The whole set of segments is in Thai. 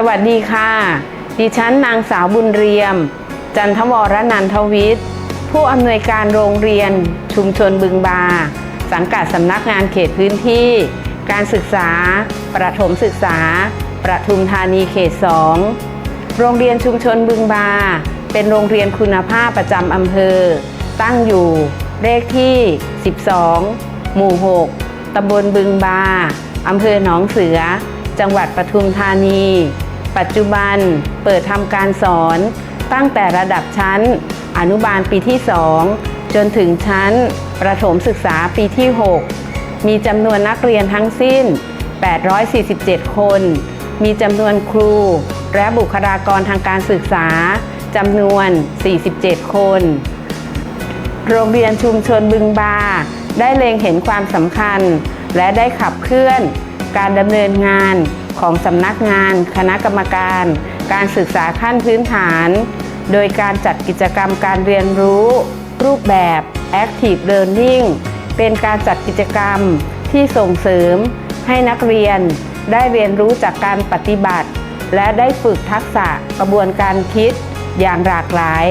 สวัสดีค่ะ ดิฉันนางสาวบุญเรียม จันทวรนันทวิทย์ ผู้อำนวยการโรงเรียน ชุมชนบึงบา สังกัดสำนักงานเขตพื้นที่ การศึกษา ประถมศึกษา ประทุมธานีเขต 2 โรงเรียนชุมชนบึงบา เป็นโรงเรียนคุณภาพประจำอำเภอ ตั้งอยู่เลขที่ 12 หมู่ 6ตำบลบึงบาอำเภอหนองเสือ จังหวัดปทุมธานี ปัจจุบันเปิดทำการสอนตั้งแต่ระดับชั้น อนุบาลปีที่ 2 จนถึงชั้น ประถมศึกษาปีที่ 6 มีจำนวนนักเรียนทั้งสิ้น 847 คน มีจำนวนครู และบุคลากรทางการศึกษาจำนวน 47 คน โรงเรียนชุมชนบึงบา ได้เล็งเห็นความสำคัญ และได้ขับเคลื่อน การดำเนินงาน ของสำนักงาน คณะกรรมการ การศึกษาขั้นพื้นฐาน โดยการจัดกิจกรรมการเรียนรู้ รูปแบบ Active Learning เป็นการจัดกิจกรรมที่ส่งเสริม ให้นักเรียนได้เรียนรู้จากการปฏิบัติ และได้ฝึกทักษะกระบวนการคิด อย่างหลากหลาย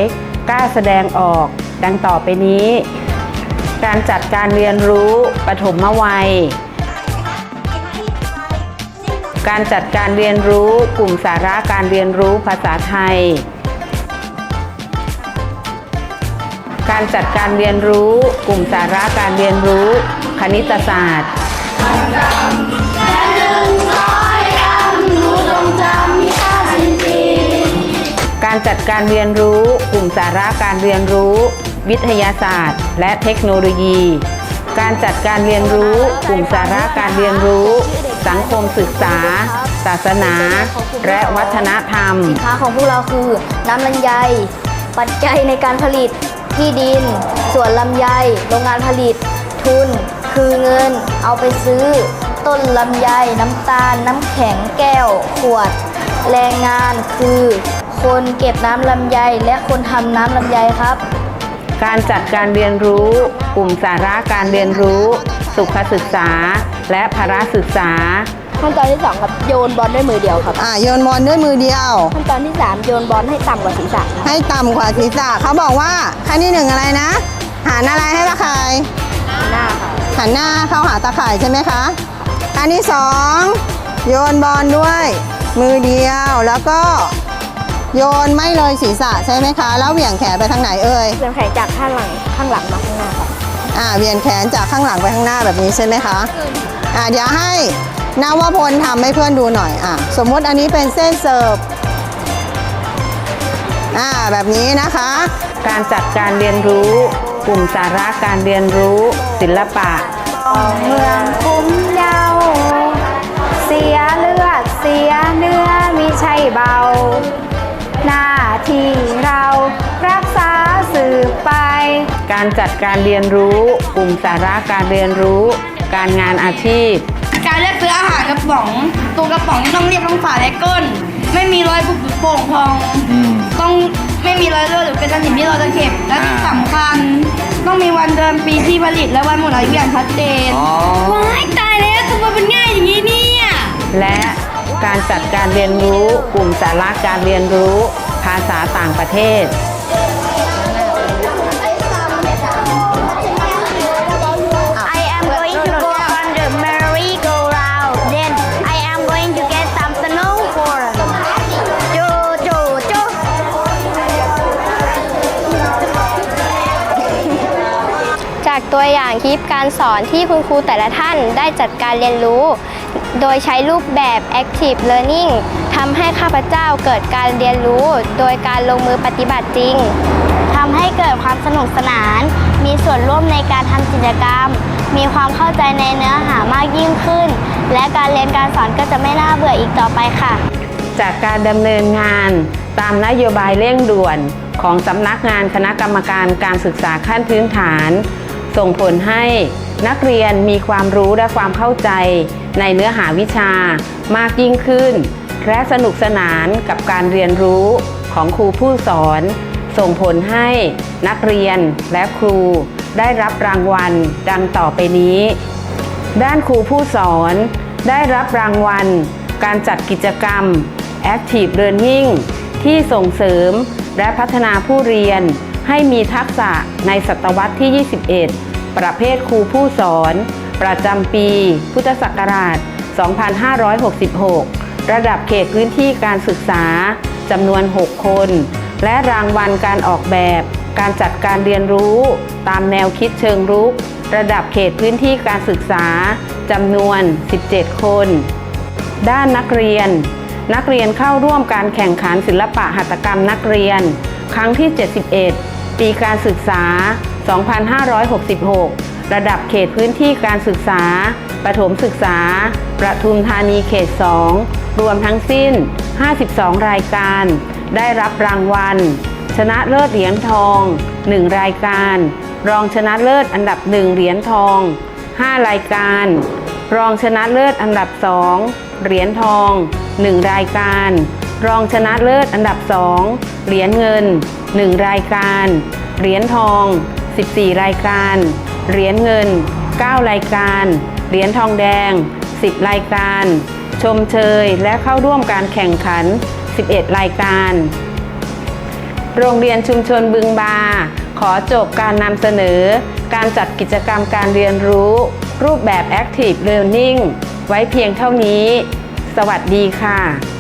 กล้าแสดงออก ดังต่อไปนี้ การจัดการเรียนรู้ปฐมวัย การจัดการเรียนรู้ กลุ่มสาระการเรียนรู้ภาษาไทย การจัดการเรียนรู้ กลุ่มสาระการเรียนรู้ คณิตศาสตร์การจัดการเรียนรู้ กลุ่มสาระการเรียนรู้ วิทยาศาสตร์ และเทคโนโลยี การจัดการเรียนรู้ กลุ่มสาระการเรียนรู้ สังคมศึกษา ศาสนา และวัฒนธรรม สินค้าของพวกเราคือน้ำลำไย ปัจจัยในการผลิตที่ดินส่วนลำไย โรงงานผลิต ทุน คือเงิน เอาไปซื้อ ต้นลำไย น้ำตาล น้ำแข็งแก้ว ขวด แรงงานคือ คนเก็บน้ำลำไย และคนทำน้ำลำไยครับ การจัดการเรียนรู้ กลุ่มสาระการเรียนรู้ สุขศึกษา และภาระศึกษา ขั้นตอนที่2ครับโยนบอลด้วยมือเดียวครับ อ่าโยนบอลด้วยมือเดียว ขั้นตอนที่3โยนบอลให้ต่ำกว่าศีรษะครับให้ต่ำกว่าศีรษะเขาบอกว่าขั้นที่หนึ่งอะไรนะหันอะไรให้ตะข่ายหน้าครับหันหน้าเข้าหาตะข่ายใช่ไหมคะขั้นที่สองโยนบอลด้วย มือเดียวแล้วก็ โยนไม่เลยศีรษะใช่ไหมคะ แล้วเหวี่ยงแขนไปทางไหนเอ่ยเปลี่ยนแขนจากข้างหลังข้างหลังมาข้างหน้าครับ อ่าเหวี่ยงแขนจากข้างหลังไปข้างหน้าแบบนี้ใช่ไหมคะอ่าเดี๋ยวให้นวพลทำให้เพื่อนดูหน่อยอะสมมุติอันนี้เป็นเส้นเสิร์ฟอ่าแบบนี้นะคะ การจัดการเรียนรู้ กลุ่มสาระการเรียนรู้ ศิลปะเมืองคุ้ม จัดการเรียนรู้ กลุ่มสาระการเรียนรู้ การงานอาชีพ การเลือกซื้ออาหารกระป๋องตัวกระป๋องต้องเรียบทั้งฝาและก้น ไม่มีรอยบุบโป่งพอง ต้องไม่มีรอยเลือดหรือเป็นสนิมที่เราจะเก็บและที่สำคัญ ต้องมีวันเดือนปีที่ผลิตและวันหมดอายุอย่างชัดเจนว้ายตายแล้วทำไมเป็นง่ายอย่างนี้เนี่ยและการจัดการเรียนรู้ กลุ่มสาระการเรียนรู้ ภาษาต่างประเทศ ตัวอย่างคลิปการสอนที่คุณครูแต่ละท่านได้จัดการเรียนรู้ โดยใช้รูปแบบ Active Learning ทำให้ข้าพเจ้าเกิดการเรียนรู้ โดยการลงมือปฏิบัติจริงทำให้เกิดความสนุกสนาน มีส่วนร่วมในการทำกิจกรรม มีความเข้าใจในเนื้อหามากยิ่งขึ้น และการเรียนการสอนก็จะไม่น่าเบื่ออีกต่อไปค่ะ จากการดำเนินงานตามนโยบายเร่งด่วนของสำนักงานคณะกรรมการการศึกษาขั้นพื้นฐาน ส่งผลให้นักเรียนมีความรู้และความเข้าใจในเนื้อหาวิชามากยิ่งขึ้น และสนุกสนานกับการเรียนรู้ของครูผู้สอน ส่งผลให้นักเรียนและครูได้รับรางวัลดังต่อไปนี้ ด้านครูผู้สอน ได้รับรางวัล การจัดกิจกรรม Active Learning ที่ส่งเสริมและพัฒนาผู้เรียน ให้มีทักษะในศตวรรษที่ 21 ประเภทครูผู้สอน ประจำปี พุทธศักราช 2566 ระดับเขตพื้นที่การศึกษาจำนวน 6 คน และรางวัลการออกแบบ การจัดการเรียนรู้ ตามแนวคิดเชิงรุก ระดับเขตพื้นที่การศึกษาจำนวน 17 คน ด้านนักเรียน นักเรียนเข้าร่วมการแข่งขันศิลปะหัตถกรรมนักเรียน ครั้งที่ 71 ปีการศึกษา 2566 ระดับเขตพื้นที่การศึกษา ประถมศึกษา ประทุมธานีเขต 2 รวมทั้งสิ้น 52 รายการ ได้รับรางวัล ชนะเลิศเหรียญทอง 1 รายการ รองชนะเลิศอันดับ 1 เหรียญทอง 5 รายการ รองชนะเลิศอันดับ 2 เหรียญทอง 1 รายการ รองชนะเลิศอันดับ 2 เหรียญเงิน 1 รายการ เหรียญทอง 14 รายการ เหรียญเงิน 9 รายการ เหรียญทองแดง 10 รายการ ชมเชยและเข้าร่วมการแข่งขัน 11 รายการ โรงเรียนชุมชนบึงบา ขอจบการนำเสนอ การจัดกิจกรรมการเรียนรู้ รูปแบบ Active Learning ไว้เพียงเท่านี้ สวัสดีค่ะ